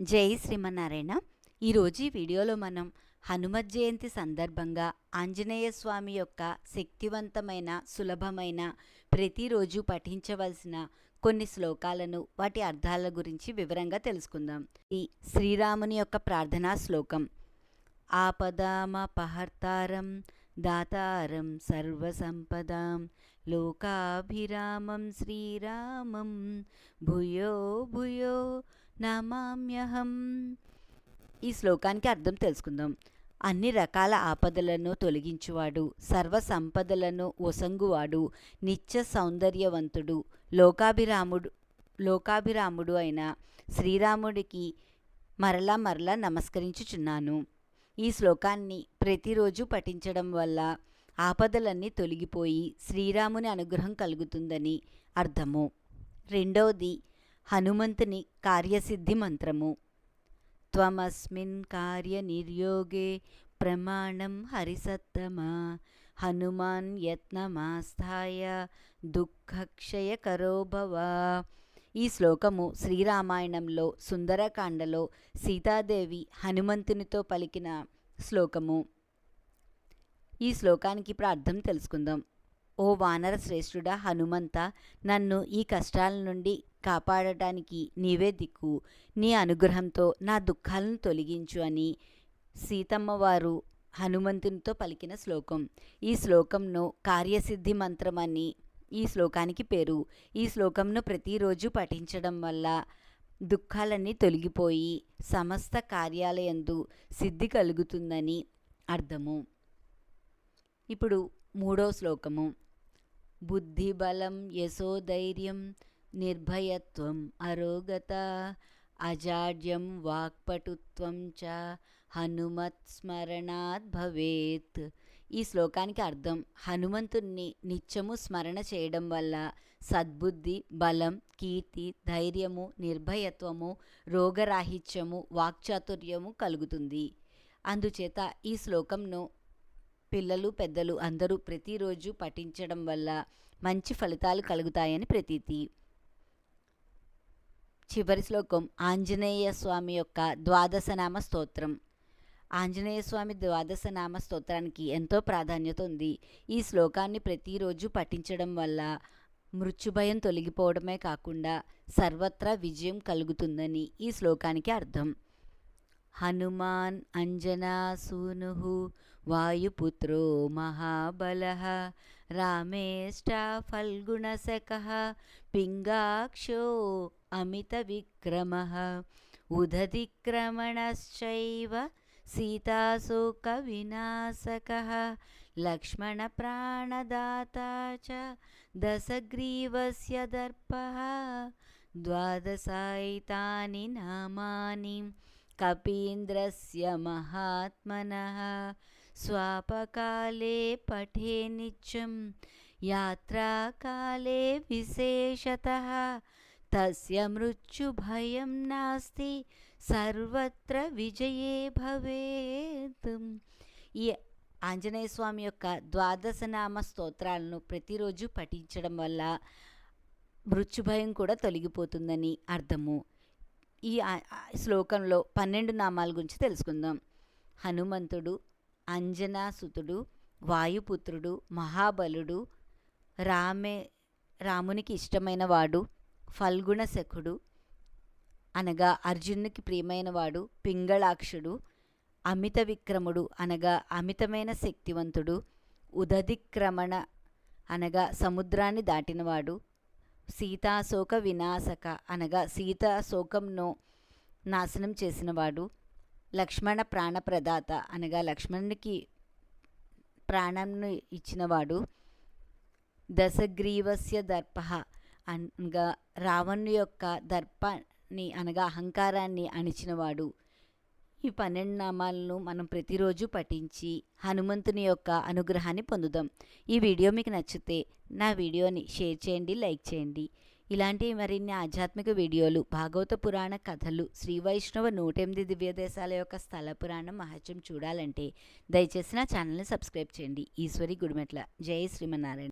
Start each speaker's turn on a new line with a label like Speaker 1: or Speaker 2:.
Speaker 1: జై శ్రీమన్నారాయణ. ఈరోజు ఈ వీడియోలో మనం హనుమత్ జయంతి సందర్భంగా ఆంజనేయ స్వామి యొక్క శక్తివంతమైన సులభమైన ప్రతిరోజు పఠించవలసిన కొన్ని శ్లోకాలను వాటి అర్థాల గురించి వివరంగా తెలుసుకుందాం. ఈ శ్రీరాముని యొక్క ప్రార్థనా శ్లోకం. ఆపదామపహర్తారం దాతారం సర్వసంపదాం లోకాభిరామం శ్రీరామం భూయో భూయో నమామ్యహం. ఈ శ్లోకానికి అర్థం తెలుసుకుందాం. అన్ని రకాల ఆపదలను తొలగించువాడు సర్వ సంపదలను ఒసంగువాడు నిత్య సౌందర్యవంతుడు లోకాభిరాముడు లోకాభిరాముడు అయిన శ్రీరాముడికి మరలా మరలా నమస్కరించుచున్నాను. ఈ శ్లోకాన్ని ప్రతిరోజు పఠించడం వల్ల ఆపదలన్నీ తొలగిపోయి శ్రీరాముని అనుగ్రహం కలుగుతుందని అర్థము. రెండవది హనుమంతుని కార్యసిద్ధి మంత్రము. త్వమస్మిన్ కార్యనిర్యోగే ప్రమాణం హరిసత్తమా. హనుమాన్ యత్నమాస్థాయ దుఃఖక్షయకరో భవ. ఈ శ్లోకము శ్రీరామాయణంలో సుందరకాండలో సీతాదేవి హనుమంతునితో పలికిన శ్లోకము. ఈ శ్లోకానికి ప్రార్థం తెలుసుకుందాం. ఓ వానర శ్రేష్ఠుడా హనుమంత నన్ను ఈ కష్టాల నుండి కాపాడటానికి నీవే దిక్కు. నీ అనుగ్రహంతో నా దుఃఖాలను తొలగించు అని సీతమ్మ వారు హనుమంతునితో పలికిన శ్లోకం. ఈ శ్లోకంను కార్యసిద్ధి మంత్రం అని ఈ శ్లోకానికి పేరు. ఈ శ్లోకంను ప్రతిరోజు పఠించడం వల్ల దుఃఖాలన్నీ తొలగిపోయి సమస్త కార్యాలయందు సిద్ధి కలుగుతుందని అర్థము. ఇప్పుడు మూడో శ్లోకము. బుద్ధిబలం యశోధైర్యం నిర్భయత్వం అరోగత అజాడ్యం వాక్పటుత్వం చ హనుమత్ స్మరణాత్ భవేత్. ఈ శ్లోకానికి అర్థం హనుమంతుణ్ణి నిత్యము స్మరణ చేయడం వల్ల సద్బుద్ధి బలం కీర్తి ధైర్యము నిర్భయత్వము రోగరాహిత్యము వాక్చాతుర్యము కలుగుతుంది. అందుచేత ఈ శ్లోకంను పిల్లలు పెద్దలు అందరూ ప్రతిరోజు పఠించడం వల్ల మంచి ఫలితాలు కలుగుతాయని ప్రతీతి. చివరి శ్లోకం ఆంజనేయ స్వామి యొక్క ద్వాదశనామ స్తోత్రం. ఆంజనేయ స్వామి ద్వాదశనామ స్తోత్రానికి ఎంతో ప్రాధాన్యత ఉంది. ఈ శ్లోకాన్ని ప్రతిరోజు పఠించడం వల్ల మృత్యుభయం తొలగిపోవడమే కాకుండా సర్వత్రా విజయం కలుగుతుందని ఈ శ్లోకానికి అర్థం. హనుమాన్ అంజనా సూనుహు वायुपुत्रो महाबलः रामेष्टा फल्गुणसकः पिङ्गाक्षो अमितविक्रमः उदधिक्रमणश्चैव सीताशोकविनाशकः लक्ष्मणप्राणदाता च दशग्रीवस्य दर्पः द्वादशायितानि नामानि कपीन्द्रस्य महात्मनः స్వాపకాలే పఠే నిత్యం యాత్రాకాలే విశేషత. తస్య మృత్యుభయం నాస్తి సర్వత్ర విజయే భవేత్. ఈ ఆంజనేయ స్వామి యొక్క ద్వాదశనామ స్తోత్రాలను ప్రతిరోజు పఠించడం వల్ల మృత్యుభయం కూడా తొలగిపోతుందని అర్థము. ఈ శ్లోకంలో పన్నెండు నామాల గురించి తెలుసుకుందాం. హనుమంతుడు అంజనాసుతుడు వాయుపుత్రుడు మహాబలుడు రామే రామునికి ఇష్టమైనవాడు ఫల్గుణశకుడు అనగా అర్జునునికి ప్రియమైనవాడు పింగళాక్షుడు అమిత విక్రముడు అనగా అమితమైన శక్తివంతుడు ఉదధిక్రమణ అనగా సముద్రాన్ని దాటినవాడు సీతాశోక వినాశక అనగా సీతాశోకంను నాశనం చేసినవాడు లక్ష్మణ ప్రాణప్రదాత అనగా లక్ష్మణునికి ప్రాణంను ఇచ్చినవాడు దశగ్రీవస్య దర్ప అనగా రావణు యొక్క దర్పాన్ని అనగా అహంకారాన్ని అణిచినవాడు. ఈ పన్నెండు నామాలను మనం ప్రతిరోజు పఠించి హనుమంతుని యొక్క అనుగ్రహాన్ని పొందుదాం. ఈ వీడియో మీకు నచ్చితే నా వీడియోని షేర్ చేయండి లైక్ చేయండి. ఇలాంటి మరిన్ని ఆధ్యాత్మిక వీడియోలు భాగవత పురాణ కథలు శ్రీ వైష్ణవ నూట ఎనిమిది దివ్యదేశాల యొక్క స్థల పురాణం మహత్యం చూడాలంటే దయచేసి నా ఛానల్ని సబ్స్క్రైబ్ చేయండి. ఈశ్వరి గుడిమెట్ల. జై శ్రీమన్నారాయణ.